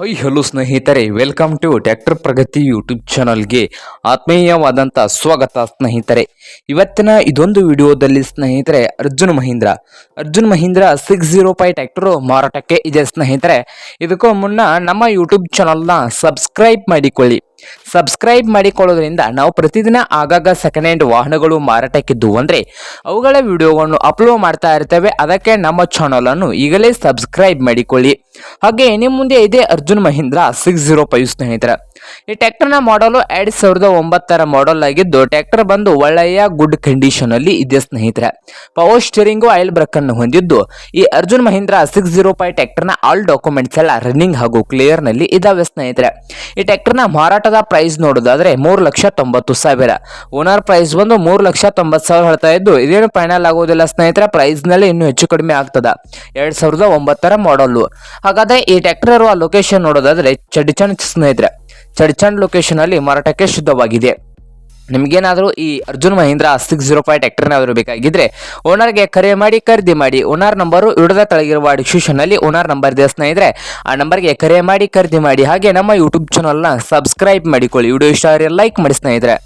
High, hello ಸ್ನೇಹಿತರೆ welcome to tractor Pragati YouTube ಚಾನಲ್ಗೆ ಆತ್ಮೀಯವಾದಂಥ ಸ್ವಾಗತ ಸ್ನೇಹಿತರೆ. ಇವತ್ತಿನ ಇದೊಂದು ವಿಡಿಯೋದಲ್ಲಿ ಸ್ನೇಹಿತರೆ, Arjun Mahindra. Arjun Mahindra six zero five tractor ಮಾರಾಟಕ್ಕೆ ಇದೆ ಸ್ನೇಹಿತರೆ. ಇದಕ್ಕೂ ಮುನ್ನ ನಮ್ಮ ಯೂಟ್ಯೂಬ್ ಚಾನಲ್ನ ಸಬ್ಸ್ಕ್ರೈಬ್ ಮಾಡಿಕೊಳ್ಳಿ. ಸಬ್ಸ್ಕ್ರೈಬ್ ಮಾಡಿಕೊಳ್ಳೋದ್ರಿಂದ ನಾವು ಪ್ರತಿದಿನ ಆಗಾಗ ಸೆಕೆಂಡ್ ಹ್ಯಾಂಡ್ ವಾಹನಗಳು ಮಾರಾಟಕ್ಕಿದ್ದು ಅಂದರೆ ಅವುಗಳ ವಿಡಿಯೋವನ್ನು ಅಪ್ಲೋಡ್ ಮಾಡ್ತಾ ಇರ್ತೇವೆ. ಅದಕ್ಕೆ ನಮ್ಮ ಚಾನಲನ್ನು ಈಗಲೇ ಸಬ್ಸ್ಕ್ರೈಬ್ ಮಾಡಿಕೊಳ್ಳಿ. ಹಾಗೆ ನಿಮ್ಮ ಮುಂದೆ ಇದೆ Arjun Mahindra six zero five ಸ್ನೇಹಿತರ. ಈ ಟ್ರ್ಯಾಕ್ಟರ್ನ ಮಾಡಲು ಎರಡ್ ಸಾವಿರದ ಒಂಬತ್ತರ ಮಾಡಲ್ ಆಗಿದ್ದು, ಟ್ರ್ಯಾಕ್ಟರ್ ಬಂದು ಒಳ್ಳೆಯ ಗುಡ್ ಕಂಡೀಷನ್ ಅಲ್ಲಿ ಇದೆ ಸ್ನೇಹಿತರೆ. ಪವರ್ ಸ್ಟೀರಿಂಗು ಆಯಿಲ್ ಬ್ರೇಕ್ ಅನ್ನು ಹೊಂದಿದ್ದು. ಈ Arjun Mahindra six zero five ಟ್ರ್ಯಾಕ್ಟರ್ನ ಆಲ್ ಡಾಕ್ಯುಮೆಂಟ್ಸ್ ಎಲ್ಲ ರನ್ನಿಂಗ್ ಹಾಗೂ ಕ್ಲಿಯರ್ನಲ್ಲಿ ಇದಾವೆ ಸ್ನೇಹಿತರೆ. ಈ ಟ್ರ್ಯಾಕ್ಟರ್ನ ಮಾರಾಟದ ಪ್ರೈಸ್ ನೋಡೋದಾದ್ರೆ ಮೂರು ಲಕ್ಷ ತೊಂಬತ್ತು ಸಾವಿರ. ಓನರ್ ಪ್ರೈಸ್ ಬಂದು ಮೂರು ಲಕ್ಷ ತೊಂಬತ್ತು ಸಾವಿರ ಹೇಳ್ತಾ ಇದ್ದು, ಇದೇನು ಫೈನಲ್ ಆಗೋದಿಲ್ಲ ಸ್ನೇಹಿತರೆ ಪ್ರೈಸ್ನಲ್ಲಿ ಇನ್ನೂ ಹೆಚ್ಚು ಕಡಿಮೆ ಆಗ್ತದ. ಎರಡ್ ಸಾವಿರದ ಒಂಬತ್ತರ ಮಾಡಲ್ಲು ಹಾಗಾದ್ರೆ ಈ ಟ್ಯಾಕ್ಟರ್ ಇರುವ ಲೊಕೇಶನ್ ನೋಡೋದಾದ್ರೆ ಚಡಿಚಣ್ ಸ್ನೇಹಿತರೆ. ಚಡ್ಚಂಡ್ ಲೊಕೇಶನ್ ಅಲ್ಲಿ ಮಾರಾಟಕ್ಕೆ ಶುದ್ಧವಾಗಿದೆ. ನಿಮಗೇನಾದರೂ ಈ Arjun Mahindra six zero five ಟ್ಯಾಕ್ಟರ್ನಾದರೂ ಬೇಕಾಗಿದ್ದರೆ ಓನರ್ಗೆ ಕರೆ ಮಾಡಿ, ಖರೀದಿ ಮಾಡಿ. ಓನರ್ ನಂಬರು ಇಡದ ತಳಗಿರುವ ಡಿಸ್ಕ್ರಿಪ್ಷನ್ ಅಲ್ಲಿ ಓನರ್ ನಂಬರ್ ಇದೆ ಸ್ನೇಹಿತರೆ. ಆ ನಂಬರ್ಗೆ ಕರೆ ಮಾಡಿ, ಖರೀದಿ ಮಾಡಿ. ಹಾಗೆ ನಮ್ಮ ಯೂಟ್ಯೂಬ್ ಚಾನಲ್ನ ಸಬ್ಸ್ಕ್ರೈಬ್ ಮಾಡಿಕೊಳ್ಳಿ. ವಿಡಿಯೋ ಇಷ್ಟ ಲೈಕ್ ಮಾಡಿ ಸ್ನೇಹಿತರೆ.